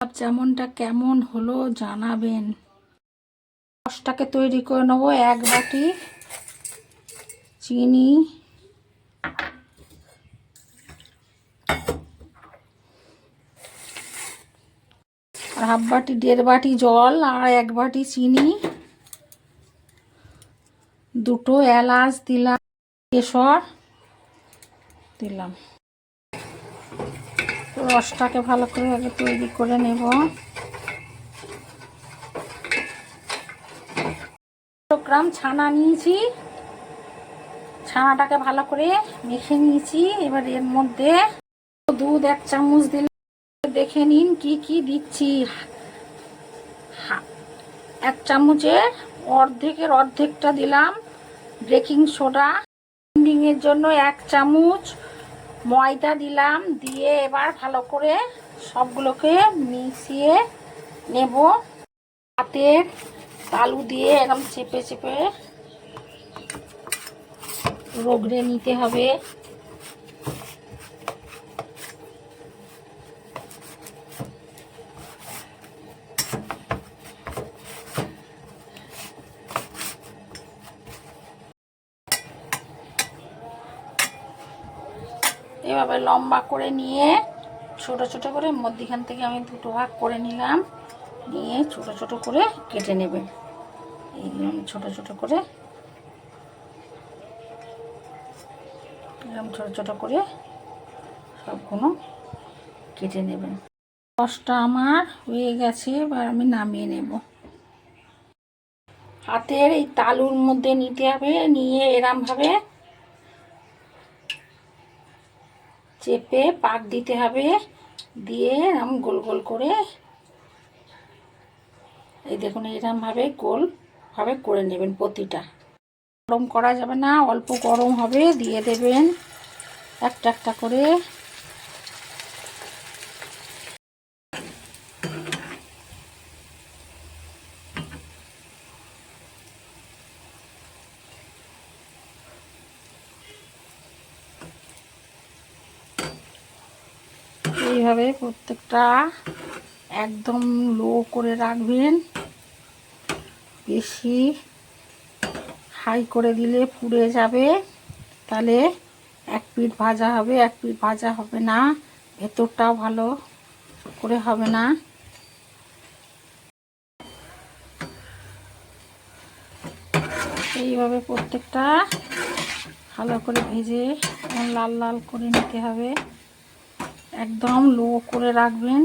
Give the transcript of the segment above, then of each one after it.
গোলাপ জামুনটা কেমন হলো জানাবেন। রসটাকে তৈরি করে নেব, এক বাটি চিনি। হাফ বাটি, দেড় বাটি জল আর এক বাটি চিনি। দুটো এলাচ দিলাম, কেশর দিলাম। রসটাকে ভালো করে আগে তৈরি করে নেব। গ্রাম ছানা নিয়েছি। ছানাটাকে ভালো করে মেখে নিয়েছি। এবার এর মধ্যে দুধ এক চামচ দিলে দেখে নিন কি কি দিচ্ছি। এক চামচের অর্ধেকের অর্ধেকটা দিলাম বেকিং সোডা। এর জন্য এক চামচ ময়দা দিলাম, দিয়ে এবার ভালো করে সবগুলোকে মিশিয়ে নেব। হাতের তালু দিয়ে এরকম চেপে চেপে রোগড়ে নিতে হবে। এভাবে লম্বা করে নিয়ে ছোট ছোট করে মধ্যিখান থেকে আমি দুটো ভাগ করে নিলাম। নিয়ে ছোট ছোট করে কেটে নেবেন এইরকম ছোট ছোট করে এরকম ছোট ছোট করে সবগুলো কেটে নেবেন। রসটা আমার হয়ে গেছে, এবার আমি নামিয়ে নেব। হাতের এই তালুর মধ্যে নিতে হবে, নিয়ে এরমভাবে চেপে পাক দিতে হবে। দিয়ে এরম গোল গোল করে এই দেখুন, এরমভাবে গোলভাবে করে নেবেন প্রতিটা। গরম করা যাবে না, অল্প গরম হবে, দিয়ে দেবেন একটা একটা করে। এইভাবে প্রত্যেকটা একদম লো করে রাখবেন। বেশি হাই করে দিলে পুড়ে যাবে। তাহলে এক পিঠ ভাজা হবে, এক পিঠ ভাজা হবে না। ভেতরটাও ভালো করে হবে না। এইভাবে প্রত্যেকটা ভালো করে ভেজে লাল লাল করে নিতে হবে। একদম লো করে রাখবেন।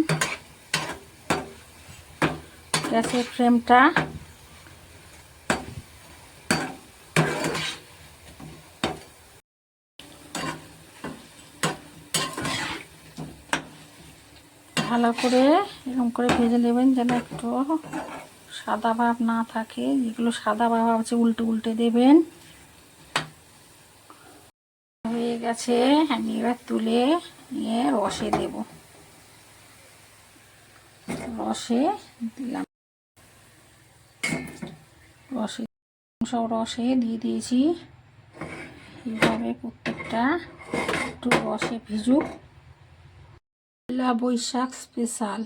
গ্যাসের ফ্লেমটা। ভালো করে এরকম করে ভেজে নেবেন যেন একটু সাদা ভাব না থাকে। যেগুলো সাদা ভাব আছে উল্টে উল্টে দেবেন। হয়ে গেছে। আমি এবার তুলে নিয়ে রসে দেব। রসে দিলাম। রসে সব রসে দিয়ে দিয়েছি। এইভাবে প্রত্যেকটা একটু রসে ভিজুক। পয়লা বৈশাখ স্পেশাল